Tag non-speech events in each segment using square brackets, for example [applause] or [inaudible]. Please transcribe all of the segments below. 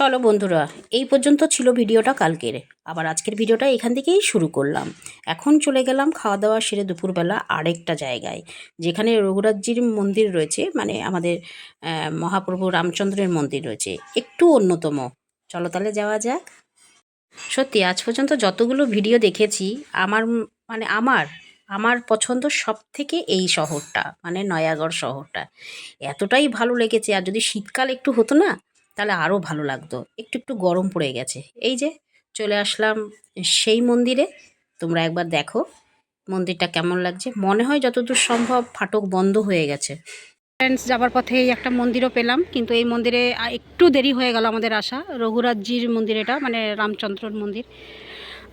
চলো বন্ধুরা, এই পর্যন্ত ছিল ভিডিওটা কালকের। আবার আজকের ভিডিওটা এখান থেকেই শুরু করলাম। এখন চলে গেলাম খাওয়া দাওয়া সেরে দুপুরবেলা আরেকটা জায়গায়, যেখানে রঘুরাজজির মন্দির রয়েছে মানে আমাদের মহাপ্রভু রামচন্দ্রের মন্দির রয়েছে, একটু অন্যতম। চলো তাহলে যাওয়া যাক। সত্যি, আজ পর্যন্ত যতগুলো ভিডিও দেখেছি, আমার মানে আমার আমার পছন্দ সব থেকে এই শহরটা মানে নয়াগড় শহরটা। এতটাই ভালো লেগেছে, আর যদি শীতকাল একটু হতো না তাহলে আরও ভালো লাগতো। একটু একটু গরম পড়ে গেছে। এই যে চলে আসলাম সেই মন্দিরে। তোমরা একবার দেখো মন্দিরটা কেমন লাগছে। মনে হয় যতদূর সম্ভব ফাটক বন্ধ হয়ে গেছে। ফ্রেন্ডস যাবার পথে এই একটা মন্দিরও পেলাম, কিন্তু এই মন্দিরে একটু দেরি হয়ে গেল আমাদের আসা। রঘুরাজজির মন্দির এটা মানে রামচন্দ্রর মন্দির,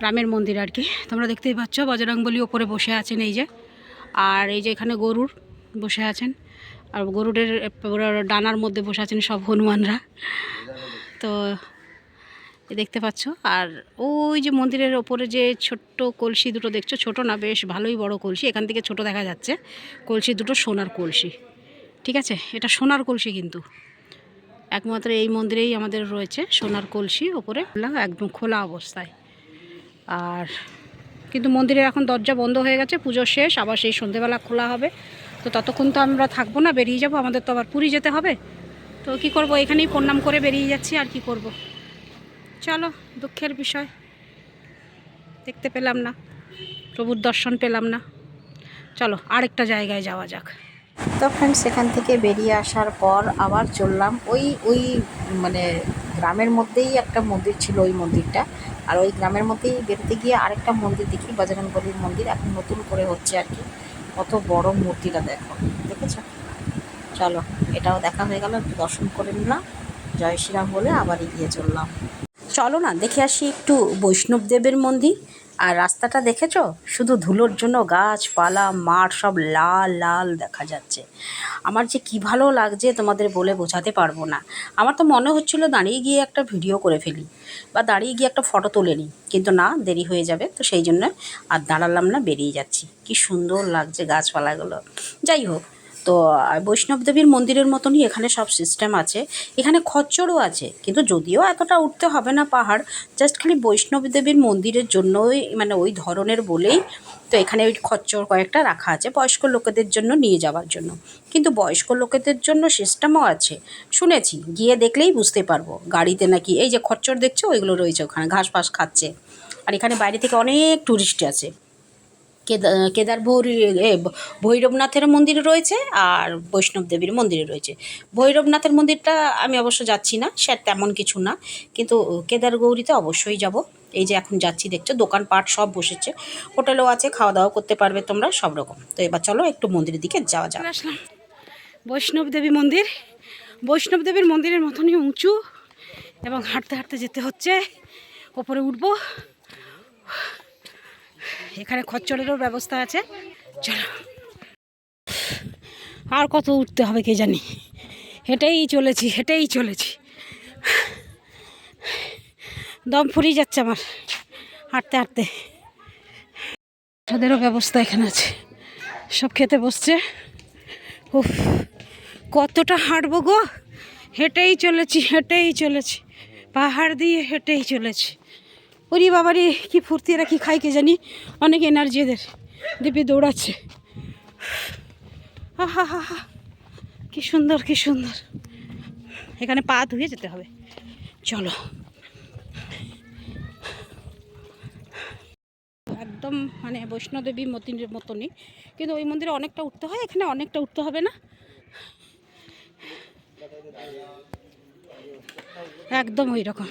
রামের মন্দির আর কি। তোমরা দেখতেই পাচ্ছ, বজরংবলী ওপরে বসে আছেন এই যে। আর এই যে এখানে গরুর বসে আছেন। আর গরুরের পুরো ডানার মধ্যে বসে আছেন সব হনুমানরা। তো দেখতে পাচ্ছ, আর ওই যে মন্দিরের ওপরে যে ছোট্ট কলসি দুটো দেখছ, ছোট না, বেশ ভালোই বড় কলসি, এখান থেকে ছোট দেখা যাচ্ছে। কলসি দুটো সোনার কলসি, ঠিক আছে? এটা সোনার কলসি কিন্তু। একমাত্র এই মন্দিরেই আমাদের রয়েছে সোনার কলসি ওপরে একদম খোলা অবস্থায়। আর কিন্তু মন্দিরের এখন দরজা বন্ধ হয়ে গেছে, পুজো শেষ, আবার সেই সন্ধেবেলা খোলা হবে। তো ততক্ষণ তো আমরা থাকব না, বেরিয়ে যাব, আমাদের তো আবার পুরী যেতে হবে। তো কি করব, এখানেই প্রণাম করে বেরিয়ে যাচ্ছি, আর কি করব? চলো, দুঃখের বিষয়। দেখতে পেলাম না, প্রভুর দর্শন পেলাম না। চলো, আরেকটা জায়গায় যাওয়া যাক। তো ফ্রেন্ডস সেখান থেকে বেরিয়ে আসার পর আবার চললাম ওই ওই মানে গ্রামের মধ্যেই একটা মন্দির ছিল ওই মন্দিরটা। আর ওই গ্রামের মধ্যেই বেরোতে গিয়ে আরেকটা মন্দির দেখি বজরংবলীর মন্দির, এখন নতুন করে হচ্ছে আর কি। কত বড় মূর্তিটা দেখো, দেখেছ? চলো, এটাও দেখা হয়ে গেল, একটু দর্শন করে নিলাম। জয় শ্রীরাম বলে আবার এগিয়ে চললাম। চলো না, দেখে আসি একটু বৈষ্ণব দেবের মন্দির। আর রাস্তাটা দেখেছ? শুধু ধুলোর জন্য গাছপালা, মাঠ সব লাল লাল দেখা যাচ্ছে। আমার যে কি ভালো লাগছে তোমাদের বলে বোঝাতে পারব না। আমার তো মনে হচ্ছিল দাঁড়িয়ে গিয়ে একটা ভিডিও করে ফেলি বা দাঁড়িয়ে গিয়ে একটা ফটো তুলে নিই, কিন্তু না, দেরি হয়ে যাবে, তো সেই জন্য আর দাঁড়ালাম না, বেরিয়ে যাচ্ছি। কি সুন্দর লাগছে গাছপালাগুলো। যাই হোক তো বৈষ্ণব দেবীর মন্দিরের মতনই এখানে সব সিস্টেম আছে। এখানে খচ্চরও আছে, কিন্তু যদিও এতটা উঠতে হবে না পাহাড় জাস্ট খালি বৈষ্ণব দেবীর মন্দিরের জন্যই মানে ওই ধরনের বলেই তো এখানে ওই খচ্চর কয়েকটা রাখা আছে বয়স্ক লোকেদের জন্য নিয়ে যাওয়ার জন্য। কিন্তু বয়স্ক লোকেদের জন্য সিস্টেমও আছে। শুনেছি, গিয়ে দেখলেই বুঝতে পারব। গাড়িতে নাকি এই যে খচ্চর দেখছ? ওইগুলো রয়েছে ওখানে, ঘাস ফাস খাচ্ছে। আর এখানে বাইরে থেকে অনেক টুরিস্ট আছে কেদার কেদার ভৌরি এ, ভৈরবনাথের মন্দির রয়েছে আর বৈষ্ণব দেবীর মন্দির রয়েছে। ভৈরবনাথের মন্দিরটা আমি অবশ্য যাচ্ছি না সে তেমন কিছু না। কিন্তু কেদার গৌরীতে অবশ্যই যাব। এই যে এখন যাচ্ছি দেখছ দোকানপাট সব বসেছে। হোটেলও আছে খাওয়া দাওয়া করতে পারবে তোমরা সব রকম। তো এবার চলো একটু মন্দিরের দিকে যাওয়া যাক। আসলাম। বৈষ্ণব দেবী মন্দির। বৈষ্ণব দেবীর মন্দিরের মতনই উঁচু এবং হাঁটতে হাঁটতে যেতে হচ্ছে। ওপরে উঠবো। এখানে খচ্চরেরও ব্যবস্থা আছে। চলো। আর কত উঠতে হবে কে জানি? হেঁটেই চলেছি হেঁটেই চলেছি। দম ফুরিয়ে যাচ্ছে আমার, হাঁটতে হাঁটতে। তাদেরও ব্যবস্থা এখানে আছে। সব খেতে বসছে। উফ, কতটা হাঁটবো গো? হেঁটেই চলেছি হেঁটেই চলেছি। পাহাড় দিয়ে হেঁটেই চলেছি। ওরি বাবারি, কি ফুর্তি, এরা কি খায় কে জানি? অনেক এনার্জি এদের। দিব্যি দৌড়াচ্ছে। আহা, হা হা কি সুন্দর কি সুন্দর। এখানে পা ধুয়ে যেতে হবে। চলো। একদম মানে বৈষ্ণোদেবী মতির মতনই। কিন্তু ওই মন্দিরে অনেকটা উঠতে হয়, এখানে অনেকটা উঠতে হবে না? একদম ওই রকম।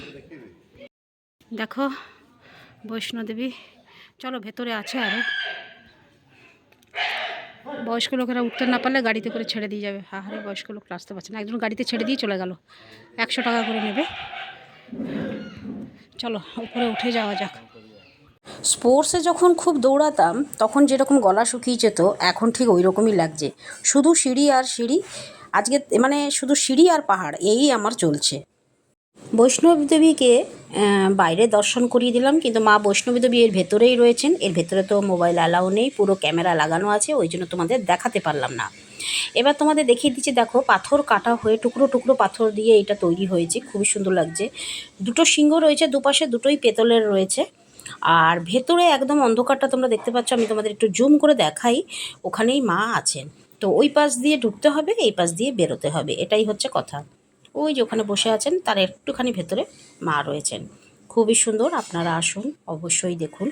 দেখো, বৈষ্ণোদেবী। চলো, ভেতরে আছে আরও বয়স্ক লোকেরা উঠতে না পারলে গাড়িতে করে ছেড়ে দিয়ে যাবে। আহারে বয়স্ক লোক আসতে পারছে না। একজন গাড়িতে ছেড়ে দিয়ে চলে গেল। একশো টাকা করে নেবে। চলো, উপরে উঠে যাওয়া যাক। স্পোর্টসে যখন খুব দৌড়াতাম, তখন যেরকম গলা শুকিয়ে যেত, এখন ঠিক ওই রকমই লাগছে। শুধু সিঁড়ি আর সিঁড়ি। আজকে মানে শুধু সিঁড়ি আর পাহাড়, এই আমার চলছে। বৈষ্ণব দেবীকে বাইরে দর্শন করিয়ে দিলাম, কিন্তু মা বৈষ্ণবী দেবী এর ভেতরেই রয়েছেন, এর ভেতরে তো মোবাইল অ্যালাউ নেই, পুরো ক্যামেরা লাগানো আছে, ওই জন্য তোমাদের দেখাতে পারলাম না। এবার তোমাদের দেখিয়ে দিচ্ছি, দেখো, পাথর কাটা হয়ে টুকরো টুকরো পাথর দিয়ে এটা তৈরি হয়েছে, খুবই সুন্দর লাগছে। দুটো সিংহ রয়েছে, দুপাশে দুটোই পেতলের রয়েছে, আর ভেতরে একদম অন্ধকারটা তোমরা দেখতে পাচ্ছ, আমি তোমাদের একটু জুম করে দেখাই, ওখানেই মা আছেন। তো ওই পাশ দিয়ে ঢুকতে হবে, এই পাশ দিয়ে বেরোতে হবে, এটাই হচ্ছে কথা। ওই যে ওখানে বসে আছেন, তার একটুখানি ভেতরে মা রয়েছেন। খুবই সুন্দর, আপনারা আসুন, অবশ্যই দেখুন।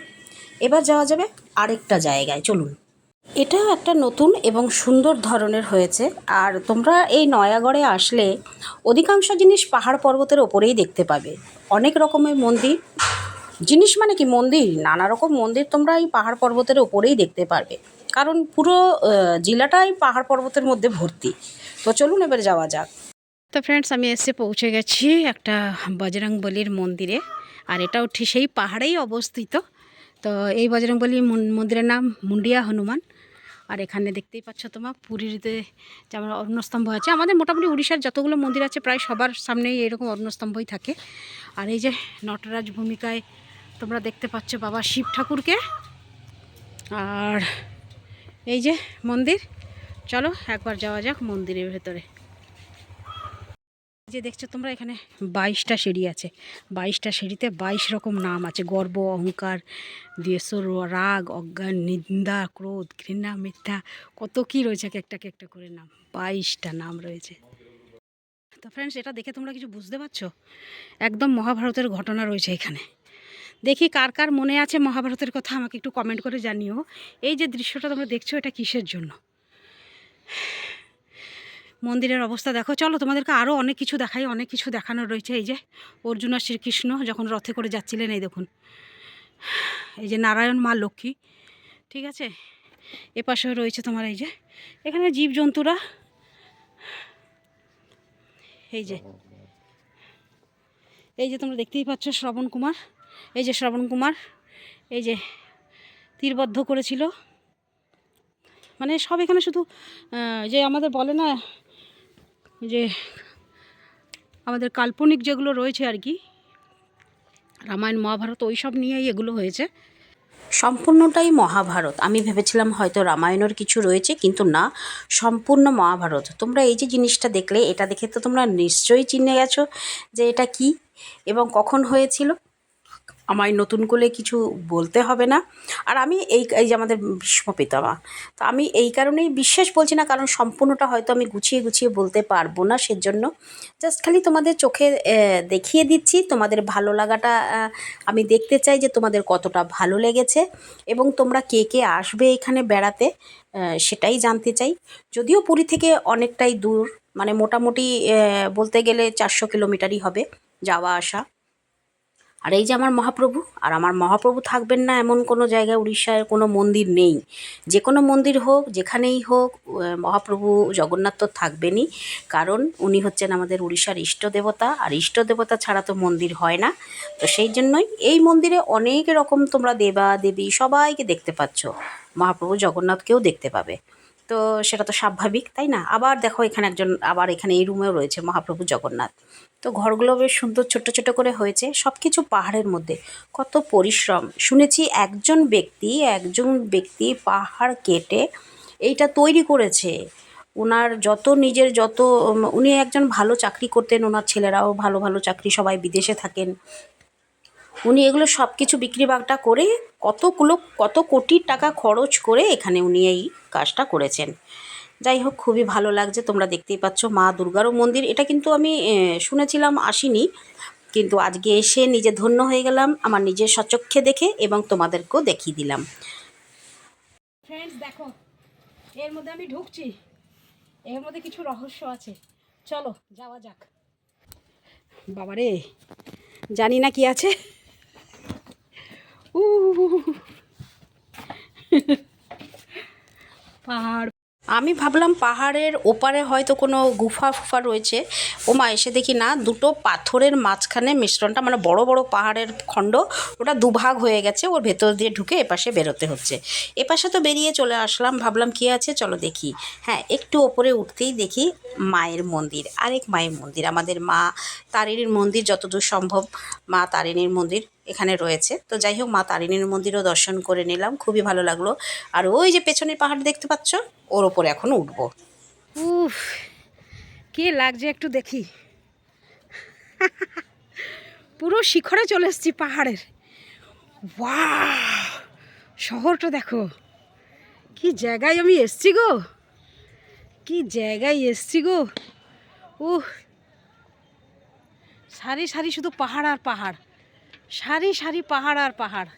এবার যাওয়া যাবে আরেকটা জায়গায়, চলুন। এটা একটা নতুন এবং সুন্দর ধরনের হয়েছে, আর তোমরা এই নয়াগড়ে আসলে অধিকাংশ জিনিস পাহাড় পর্বতের ওপরেই দেখতে পাবে। অনেক রকমের মন্দির, জিনিস মানে কি মন্দির? নানা রকম মন্দির তোমরা এই পাহাড় পর্বতের ওপরেই দেখতে পারবে। কারণ পুরো জেলাটাই পাহাড় পর্বতের মধ্যে ভর্তি। তো চলুন এবার যাওয়া যাক। তো ফ্রেন্ডস আমি এসে পৌঁছে গেছি একটা বজরং বলির মন্দিরে। আর এটাও ঠিক সেই পাহাড়েই অবস্থিত। তো এই বজরংবলি মন্দিরের নাম মুন্ডিয়া হনুমান। আর এখানে দেখতেই পাচ্ছ তোমার, পুরীতে যেমন অরণ্যস্তম্ভ আছে, আমাদের মোটামুটি উড়িষ্যার যতগুলো মন্দির আছে, প্রায় সবার সামনেই এরকম অরণ্যস্তম্ভই থাকে। আর এই যে নটরাজ ভূমিকায় তোমরা দেখতে পাচ্ছ বাবা শিব ঠাকুরকে। আর এই যে মন্দির, চলো একবার যাওয়া যাক মন্দিরের ভেতরে। যে দেখছ তোমরা এখানে বাইশটা সিঁড়ি আছে। বাইশটা সিঁড়িতে বাইশ রকম নাম আছে। গর্ব, অহংকার দ্বেষ রাগ, অজ্ঞান, নিন্দা, ক্রোধ, ঘৃণা, মিথ্যা, কত কি রয়েছে এক একটা এক একটা করে নাম। বাইশটা নাম রয়েছে। তো ফ্রেন্ডস এটা দেখে তোমরা কিছু বুঝতে পারছ? একদম মহাভারতের ঘটনা রয়েছে এখানে। দেখি কার কার মনে আছে মহাভারতের কথা, আমাকে একটু কমেন্ট করে জানিও। এই যে দৃশ্যটা তোমরা দেখছ, এটা কিসের জন্য? মন্দিরের অবস্থা দেখো। চলো তোমাদেরকে আরও অনেক কিছু দেখাই, অনেক কিছু দেখানোর রয়েছে। এই যে অর্জুন আর শ্রীকৃষ্ণ যখন রথে করে যাচ্ছিলেন, এই দেখুন। এই যে নারায়ণ, মা লক্ষ্মী, ঠিক আছে? এ পাশেও রয়েছে তোমার এই যে, এখানে জীবজন্তুরা। এই যে এই যে তোমরা দেখতেই পাচ্ছ শ্রবণ কুমার। এই যে শ্রবণ কুমার, এই যে তীরবদ্ধ করেছিল। মানে সব এখানে শুধু যে আমাদের বলে না যে আমাদের কাল্পনিক যেগুলো রয়েছে আর কি, রামায়ণ, মহাভারত ওই সব নিয়েই এগুলো হয়েছে। সম্পূর্ণটাই মহাভারত। আমি ভেবেছিলাম হয়তো রামায়ণের কিছু রয়েছে, কিন্তু না, সম্পূর্ণ মহাভারত। তোমরা এই যে জিনিসটা দেখলে, এটা দেখে তো তোমরা নিশ্চয়ই চিনে গেছো যে এটা কি এবং কখন হয়েছিল। আমায় নতুন করে কিছু বলতে হবে না। আর আমি এই এই যে আমাদের ভীষ্ম পিতামা তো আমি এই কারণেই বিশ্বাস বলছি না, কারণ সম্পূর্ণটা হয়তো আমি গুছিয়ে গুছিয়ে বলতে পারব না সেজন্য। জাস্ট খালি তোমাদের চোখে দেখিয়ে দিচ্ছি, তোমাদের ভালো লাগাটা আমি দেখতে চাই যে তোমাদের কতটা ভালো লেগেছে এবং তোমরা কে কে আসবে এখানে বেড়াতে সেটাই জানতে চাই। যদিও পুরী থেকে অনেকটাই দূর মানে মোটামুটি বলতে গেলে চারশো কিলোমিটারই হবে যাওয়া আসা আর এই যে আমার মহাপ্রভু, আর আমার মহাপ্রভু থাকবেন না এমন কোনো জায়গায় উড়িষ্যার কোনো মন্দির নেই। যে কোনো মন্দির হোক, যেখানেই হোক মহাপ্রভু জগন্নাথ তো থাকবেনই। কারণ উনি হচ্ছেন আমাদের উড়িষ্যার ইষ্ট দেবতা, আর ইষ্ট দেবতা ছাড়া তো মন্দির হয় না। তো সেই জন্যই এই মন্দিরে অনেক রকম তোমরা দেবা দেবী সবাইকে দেখতে পাচ্ছ। মহাপ্রভু জগন্নাথকেও দেখতে পাবে। তো সেটা তো স্বাভাবিক, তাই না? আবার দেখো এখানে একজন, আবার এখানে এই রুমেও রয়েছে মহাপ্রভু জগন্নাথ। তো ঘরগুলো বেশ সুন্দর ছোট্ট ছোট করে হয়েছে সব কিছু পাহাড়ের মধ্যে। কত পরিশ্রম। শুনেছি একজন ব্যক্তি একজন ব্যক্তি পাহাড় কেটে এইটা তৈরি করেছে। ওনার যত নিজের যত উনি একজন ভালো চাকরি করতেন ওনার ছেলেরাও ভালো ভালো চাকরি, সবাই বিদেশে থাকেন। উনি এগুলো সব কিছু বিক্রি বাগটা করে কতগুলো, কত কোটি টাকা খরচ করে এখানে উনি এই কাজটা করেছেন। যাই হোক, খুবই ভালো লাগছে, তোমরা দেখতেই পাচ্ছ মা দুর্গারও মন্দির। এটা কিন্তু আমি শুনেছিলাম আসিনি, কিন্তু আজকে এসে নিজে ধন্য হয়ে গেলাম, আমার নিজের সচক্ষে দেখে এবং তোমাদেরকেও দেখিয়ে দিলাম। ফ্রেন্ডস দেখো, এর মধ্যে আমি ঢুকছি, এর মধ্যে কিছু রহস্য আছে। চলো, যাওয়া যাক। বাবারে, জানি না কি আছে। উ পাহাড়। আমি ভাবলাম পাহাড়ের ওপারে হয়তো কোনো গুফা ফুফা রয়েছে। ওমা, এসে দেখি না, দুটো পাথরের মাঝখানে মিশ্রণটা মানে বড় বড় পাহাড়ের খণ্ড, ওটা দুভাগ হয়ে গেছে, ওর ভেতর দিয়ে ঢুকে এপাশে বেরোতে হচ্ছে। এপাশে তো বেরিয়ে চলে আসলাম, ভাবলাম কি আছে, চলো দেখি। হ্যাঁ একটু ওপরে উঠতেই দেখি মায়ের মন্দির, আরেক মায়ের মন্দির। আমাদের মা তারিণীর মন্দির যতদূর সম্ভব, মা তারিণীর মন্দির এখানে রয়েছে। তো যাই হোক, মা তারিণীর মন্দিরও দর্শন করে নিলাম। খুবই ভালো লাগল। আর ওই যে পেছনের পাহাড় দেখতে পাচ্ছ, ওর ওপরে এখন উঠবো। উফ, কে লাগছে একটু দেখি। [laughs] পুরো শিখরে চলে এসেছি পাহাড়ের। ওয়া শহরটা দেখো। কি জায়গায় আমি এসছি গো। কি জায়গায় এসছি গো। উহ, সারি সারি শুধু পাহাড় আর পাহাড়। সারি সারি পাহাড় আর পাহাড়।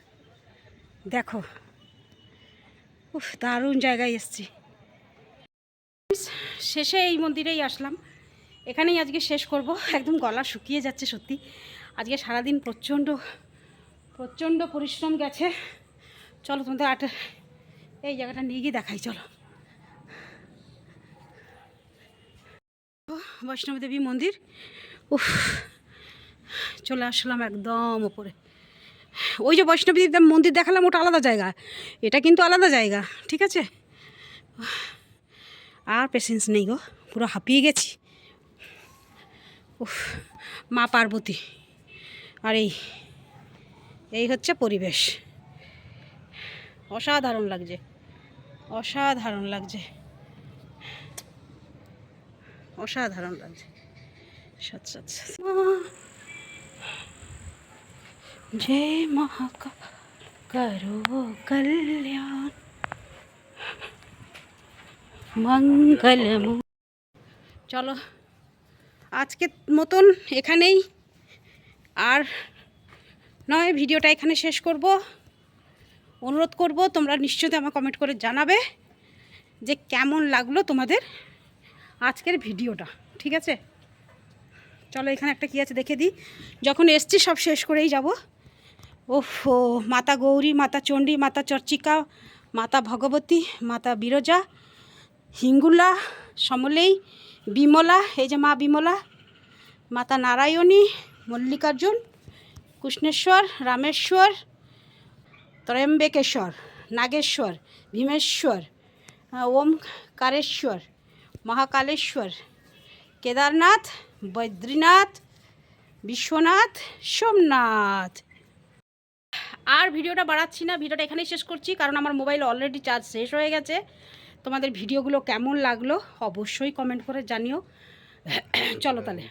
দেখো, উফ, দারুণ জায়গায় এসছি। শেষে এই মন্দিরেই আসলাম। এখানেই আজকে শেষ করব। একদম গলা শুকিয়ে যাচ্ছে সত্যি। আজকে সারাদিন প্রচণ্ড প্রচণ্ড পরিশ্রম গেছে। চলো তোমাদের আট এই জায়গাটা নিয়ে গিয়ে দেখাই, চলো। বৈষ্ণব দেবী মন্দির। উফ চলে আসলাম একদম ওপরে ওই যে বৈষ্ণবী মন্দির দেখালাম, ওটা আলাদা জায়গা। এটা কিন্তু আলাদা জায়গা, ঠিক আছে? আর পেশেন্স নেই গো, পুরো হাঁপিয়ে গেছি। উফ, মা পার্বতী। আর এই এই হচ্ছে পরিবেশ। অসাধারণ লাগছে অসাধারণ লাগছে। অসাধারণ লাগছে। আচ্ছা আচ্ছা জয় মহাকাল করো কল্যাণ মঙ্গলম চলো আজকে মতন এখানেই আর নয় ভিডিওটা এখানে শেষ করব অনুরোধ করব তোমরা নিশ্চয়ই আমার কমেন্ট করে জানাবে যে কেমন লাগল তোমাদের আজকের ভিডিওটা ঠিক আছে চলো এখানে একটা কী আছে দেখে দিই। যখন এসছি, সব শেষ করেই যাব। ওফো, মাতা গৌরী, মাতা চণ্ডী, মাতা চর্চিকা, মাতা ভগবতী, মাতা বিরজা, হিঙ্গুলা, সমলেই, বিমলা, এই যে মা বিমলা, মাতা নারায়ণী, মল্লিকার্জুন, কৃষ্ণেশ্বর, রামেশ্বর, ত্রয়ম্বেকেশ্বর, নাগেশ্বর, ভীমেশ্বর ওমকারেশ্বর মহাকালেশ্বর, কেদারনাথ, বদ্রীনাথ, বিশ্বনাথ, সোমনাথ। আর ভিডিওটা বাড়াচ্ছি না, ভিডিওটা এখানেই শেষ করছি, কারণ আমার মোবাইল অলরেডি চার্জ শেষ হয়ে গেছে। তোমাদের ভিডিওগুলো কেমন লাগল অবশ্যই কমেন্ট করে জানিও। [clears throat] চলো তাহলে।